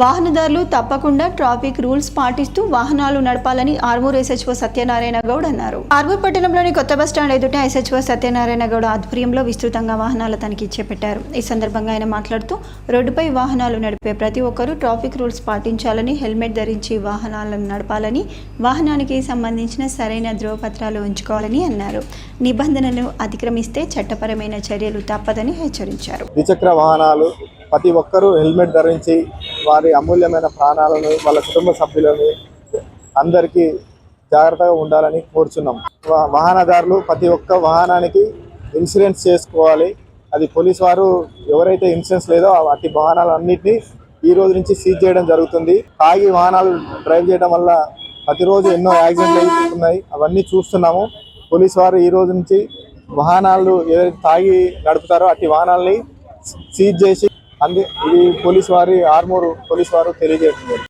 వాహనదారులు తప్పకుండా traffic rules పాటిస్తూ వాహనాలు నడపాలని ఆర్మూర్ ఎస్హెచ్ఓ సత్యనారాయణ గౌడ్ అన్నారు. ఆర్మూర్ పట్టణంలోని కొత్త బస్టాండ్ ఎదుట ఎస్హెచ్ఓ సత్యనారాయణ గౌడ్ ఆధ్వర్యంలో విస్తృతంగా వాహనాల తనిఖీ చేపట్టారు. ఈ సందర్భంగా ఆయన మాట్లాడుతూ రోడ్డుపై వాహనాలు నడిపే ప్రతి ఒక్కరూ ట్రాఫిక్ రూల్స్ పాటించాలని హెల్మెట్ ధరించి వాహనాలను నడపాలని వాహనానికి సంబంధించిన సరైన ధ్రువపత్రాలు ఉంచుకోవాలని అన్నారు. నిబంధనలు అతిక్రమిస్తే చట్టపరమైన చర్యలు తప్పదని హెచ్చరించారు. ద్విచక్ర వాహనాలు ప్రతి ఒక్కరూ హెల్మెట్ ధరించి వారి అమూల్యమైన ప్రాణాలను వాళ్ళ కుటుంబ సభ్యులని అందరికీ జాగ్రత్తగా ఉండాలని కోరుచున్నాం. వాహనదారులు ప్రతి ఒక్క వాహనానికి ఇన్సూరెన్స్ చేసుకోవాలి. అది పోలీస్ వారు ఎవరైతే ఇన్సూరెన్స్ లేదో వాటి వాహనాలన్నింటినీ ఈ రోజు నుంచి సీజ్ చేయడం జరుగుతుంది. తాగి వాహనాలు డ్రైవ్ చేయడం వల్ల ప్రతిరోజు ఎన్నో యాక్సిడెంట్లు అవుతున్నాయి అవన్నీ చూస్తున్నాము. పోలీస్ వారు ఈ రోజు నుంచి వాహనాలు ఏదైతే తాగి నడుపుతారో అట్టి వాహనాలని సీజ్ చేసి అంది ఇది పోలీస్ వారి ఆర్మూర్ పోలీస్ వారు తెలియజేస్తున్నారు